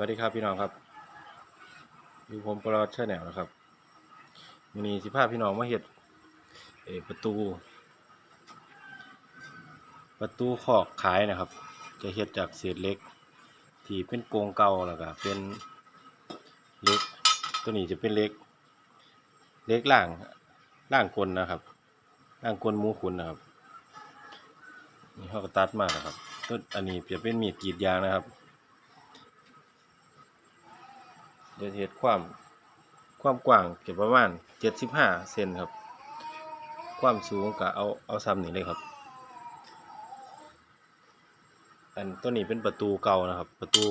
วัสดีครับพี่น้องครับอยู่ผมปลอดเชอแนลนะครับมินีสิภาพพี่น้องมาเห็ดเอประตู ประตูขอกขายนะครับ จะเห็ดจากเศษเล็ก ที่เป็นโกงเก่าแล้วก็เป็นเล็ก ตัวนี้จะเป็นเล็ก เล็กล่างล่างกลนะครับล่างกลมูขุนนะครับนี่เขาก็ตัดมานะครับต้นอันนี้จะเป็นมีดกรีดยางนะครับ เดี๋ยวเฮ็ดความความกว้างเก็บประมาณเจ็ดสิบห้าเซนครับ ความสูงก็เอาเอาซ้ำนี่เลยครับ อันตัวนี้เป็นประตูเก่านะครับ ประตู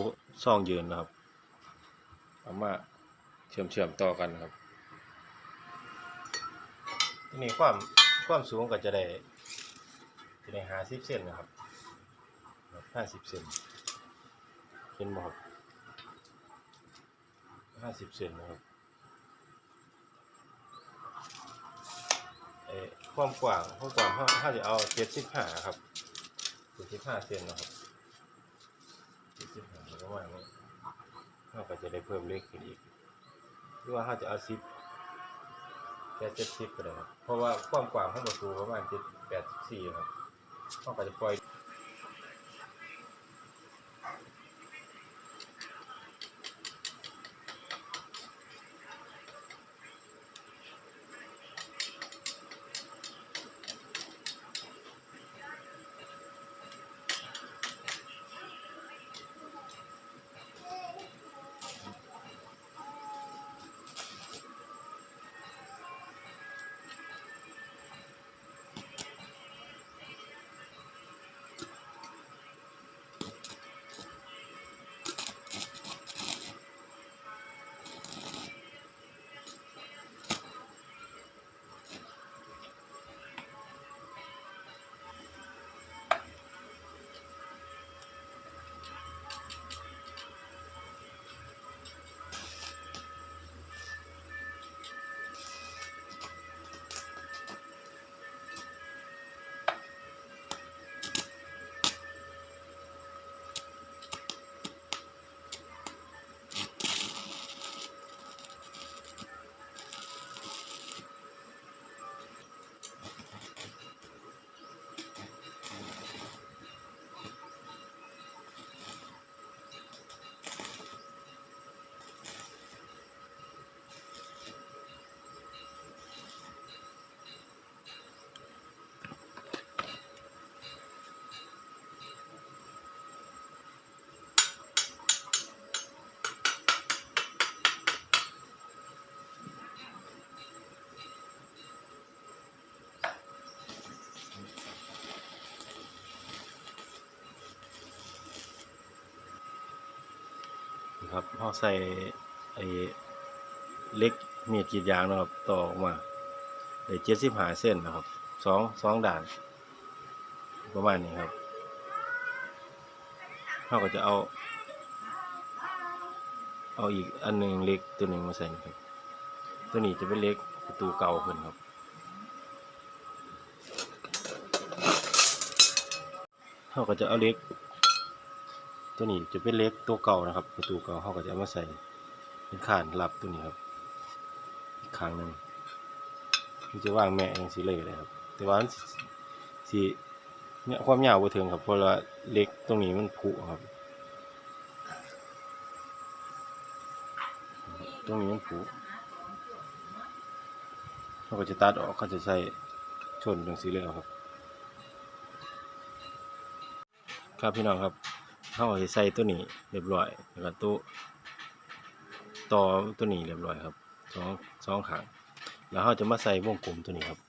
ซ่องยืนนะครับ เอามาเชื่อมเชื่อมต่อกันครับตัวนี้ความความสูงก็จะได้จะได้ห้าสิบเซนนะครับห้าสิบเซนเห็นบ่ครับ ห้าสิบเซนนะครับเอ่ความกว้างความกว้างถ้าถ้าจะเอาเจ็ดสิบห้าครับเจ็ดสิบห้าเซนนะครับเจ็ดสิบห้าประมาณนี้เราก็จะได้เพิ่มเล็กขึ้นอีกหรือว่าถ้าจะเอาสิบแค่เจ็ดสิบก็ได้ครับเพราะว่าความกว้างของประตูประมาณเจ็ดแปดสิบสี่ครับเราก็จะปล่อย เราใส่ไอ้เล็กมีดกรีดยางนะครับต่อออกมาได้เจ็ดสิบห้าเส้นนะครับสองสองด่าน ประมาณนี้ครับเราก็จะเอา เอาอีกอันหนึ่งเล็กตัวหนึ่งมาใส่นะครับ ตัวนี้จะเป็นเล็กประตูเก่าขึ้นครับเราก็จะเอาเล็ก ตัวนี้จะเป็นเล็กตัวเก่านะครับประตูเก่าเขาก็จะเอามาใส่เป็นขานรับตัวนี้ครับอีกครั้งหนึ่งมันจะวางแม่อย่างสีเลยเลยครับ แต่ว่าสีเนี่ยความยาวบ่ถึงครับเพราะว่าเล็กตรงนี้มันผุครับ ตรงนี้มันผุเขาก็จะตัดออกเขาจะใส่ชนตรงสีเลยครับ ครับพี่น้องครับ เขาก็สิใส่ตัวนี้เรียบร้อยแล้วก็ตัวต่อตัวนี้เรียบร้อยครับสองสองขางแล้วเขาจะมาใส่วงกลมตัวนี้ครับ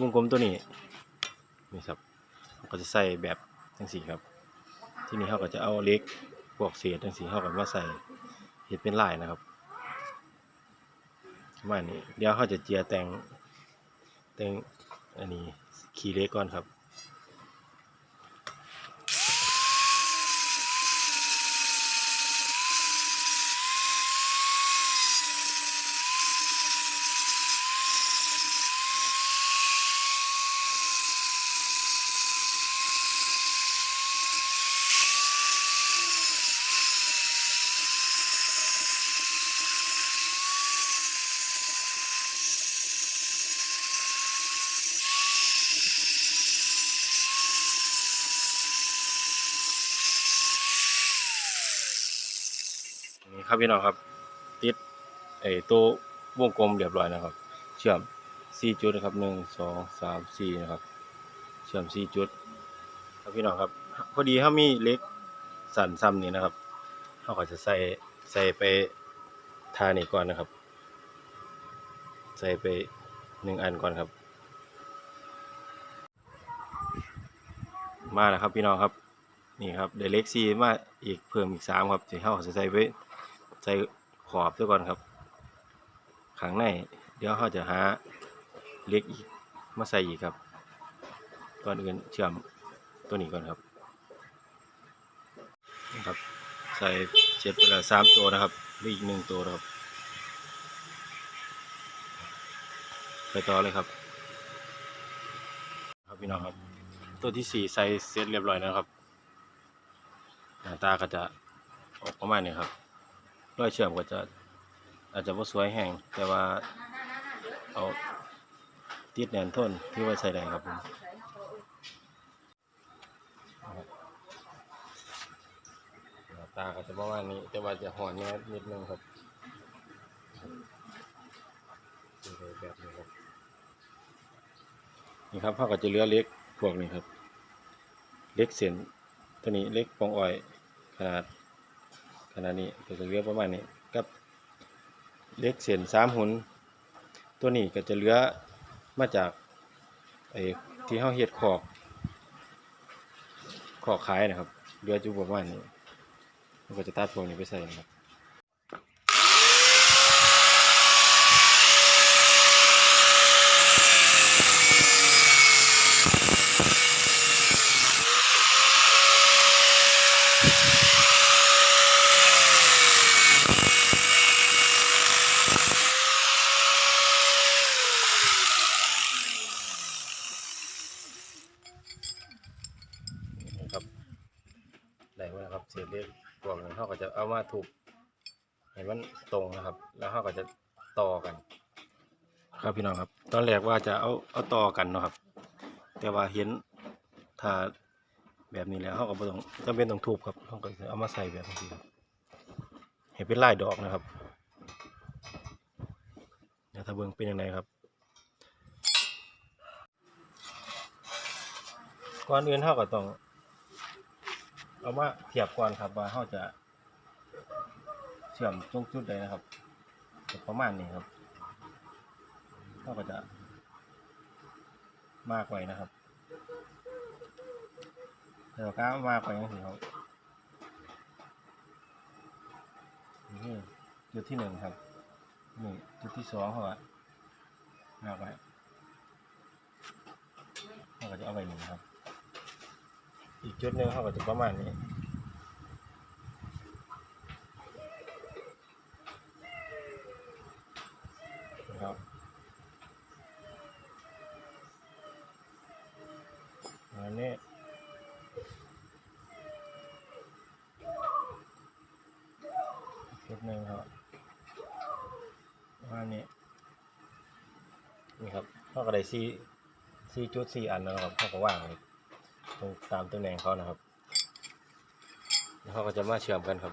วงกลมตัวนี้นี่ครับเขาก็จะใส่แบบจังสี่ครับ ที่นี่เขาก็จะเอาเล็กพวกเศษจังสีเขาก็มาใส่เห็ดเป็นลายนะครับประมาณนี้เดี๋ยวเขาจะเจียแตงแตงอันนี้ขีเล็กก่อนครับ ครับพี่น้องครับ ติดไอ้ตัววงกลมเรียบร้อยนะครับ เชื่อมสี่จุดนะครับหนึ่งสองสามสี่นะครับ เชื่อมสี่จุด ครับพี่น้องครับ พอดีเขามีเล็กสั่นซ้ำนี่นะครับเขาก็จะใส่ใส่ไปทานี่ก่อนนะครับ ใส่ไปหนึ่งอันก่อนครับ มาแล้วครับพี่น้องครับนี่ครับเดเล็กซีมาอีกเพิ่มอีกสามครับที่เขาจะใส่ไป ใส่ขอบด้วยก่อนครับข้างในเดี๋ยวเขาจะหาเล็กอีกมาใส่อีกครับก่อนอื่นเชื่อมตัวนี้ก่อนครับนะครับใส่เสร็จไปแล้วสามตัวนะครับเหลืออีกหนึ่งตัวครับ ไปต่อเลยครับ ครับพี่น้องครับ ตัวที่สี่ใส่เสร็จเรียบร้อยแล้วครับหน้าตาก็จะออกประมาณนี้ครับ รอยเชื่อมก็จะอาจจะว่สวยแห้งแต่ว่าเอาติดแน่นทนที่ไว้ใส่ได้ครับผมหน้าตาก็จะประมาณนี้แต่ว่าจะห่อนแน่นิดนึงครับดูเลยแบบนี้ครับนี่ครับเขาก็จะเหลือเล็กพวกนี้ครับ เล็กเส้นตัวนี้เล็กปองอ้อยขนาด ขนาดนี้ก็จะเหลือประมาณนี้กับเล็กเส้นสามหุนตัวนี้ก็จะเหลือมาจากไอ้ที่เฮาเฮ็ดขอกขอกขายนะครับเหลืออยู่ประมาณนี้ก็จะตัดพวกนี้ไปใส่นะครับได้แล้วนะครับเศษเล็กพวกนี้เฮาก็จะเอามาถูกให้มันตรงนะครับ แล้วเฮาก็จะต่อกัน ครับพี่น้องครับ ตอนแรกว่าจะเอาเอาต่อกันเนาะครับ แต่ว่าเห็นถ้าแบบนี้แล้วเฮาก็บ่ต้องจำเป็นต้องทุบครับเฮาก็จะเอามาใส่แบบนี้ครับเห็นเป็นลายดอกนะครับเดี๋ยวถ้าเบิ่งเป็นยังไงครับก่อนอื่นเฮาก็ต้องเอามาเทียบก่อนครับว่าเฮาจะ เชื่อมตรงจุดใดนะครับประมาณนี้ครับเฮาก็จะมากไว้นะครับแล้วก็มากไว้จังซี่ครับนี่จุดที่หนึ่งครับนี่จุดที่สองเขาอะมากไว้เราก็จะเอาไว้หนึ่งครับ อีกจุดหนึ่งเขาก็จะประมาณนี้นะครับอั นนี้อีกจุดหนึ่งครับประมาณนี้นี่ครับเขาก็ได้สี่สี่จุดสี่อันแล้วนะครับเขาก็ว่างเลยตรงตามตำแหน่งเขานะครับแล้วเขาก็จะมาเชื่อมกันครับ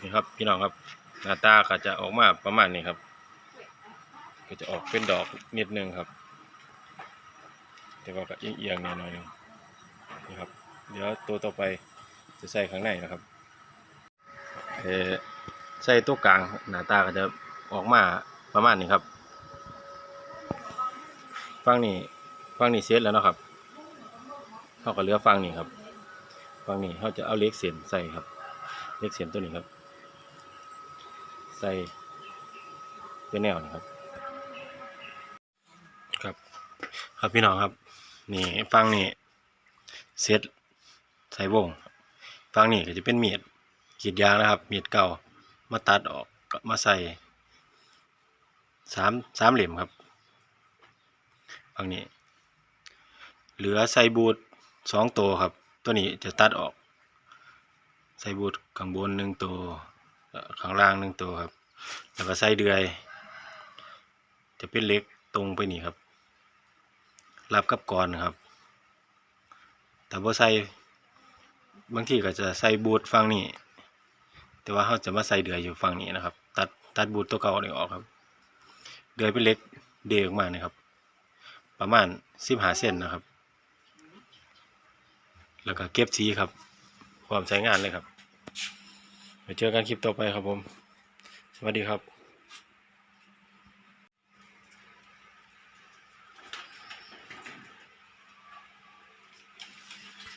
นี่ครับพี่น้องครับหน้าตาก็จะออกมาประมาณนี้ครับ ก็จะออกเป็นดอกนิดนึงครับ แต่ก็เอียงๆหน่อยๆหนึงนี่ครับ เดี๋ยวตัวต่อไปจะใส่ข้างในนะครับเอใส่ตัวกลางหน้าตาก็จะออกมาประมาณนี้ครับฟังนี่ฟังนี่เสร็จแล้วนะครับเขาก็เลือฟังนี่ครับฟังนี่เขาจะเอาเล็กเสียนใส่ครับ เล็กเสียนตัวนี้ครับ ใส่เป็นแนวนะครับ ครับ ครับพี่น้องครับ นี่ฟังนี่เสร็จใส่วงฟังนี่ก็จะเป็นมีดกีดยางนะครับ มีดเก่ามาตัดออกมาใส่สามสามเหลี่ยมครับฝั่งนี้ เหลือใส่บูทสองตัวครับ ตัวนี้จะตัดออก ใส่บูทข้างบนหนึ่งตัวข้างล่างหนึ่งตัวครับ แล้วก็ใส่เดือย จะเป็นเล็กตรงไปนี่ครับ รับกับกรอนครับ แต่พอใส่บางทีก็จะใส่บูทฝั่งนี้แต่ว่าเขาจะมาใส่เดือยอยู่ฝั่งนี้นะครับ ตัดตัดบูทตัวเก่านี่ออกครับ เดือยเป็นเล็กเดออกมานะครับ ประมาณสิบหาเซนนะครับ แล้วก็เก็บสีครับ ความใช้งานเลยครับไว้เจอกันคลิปต่อไปครับผม สวัสดีครับ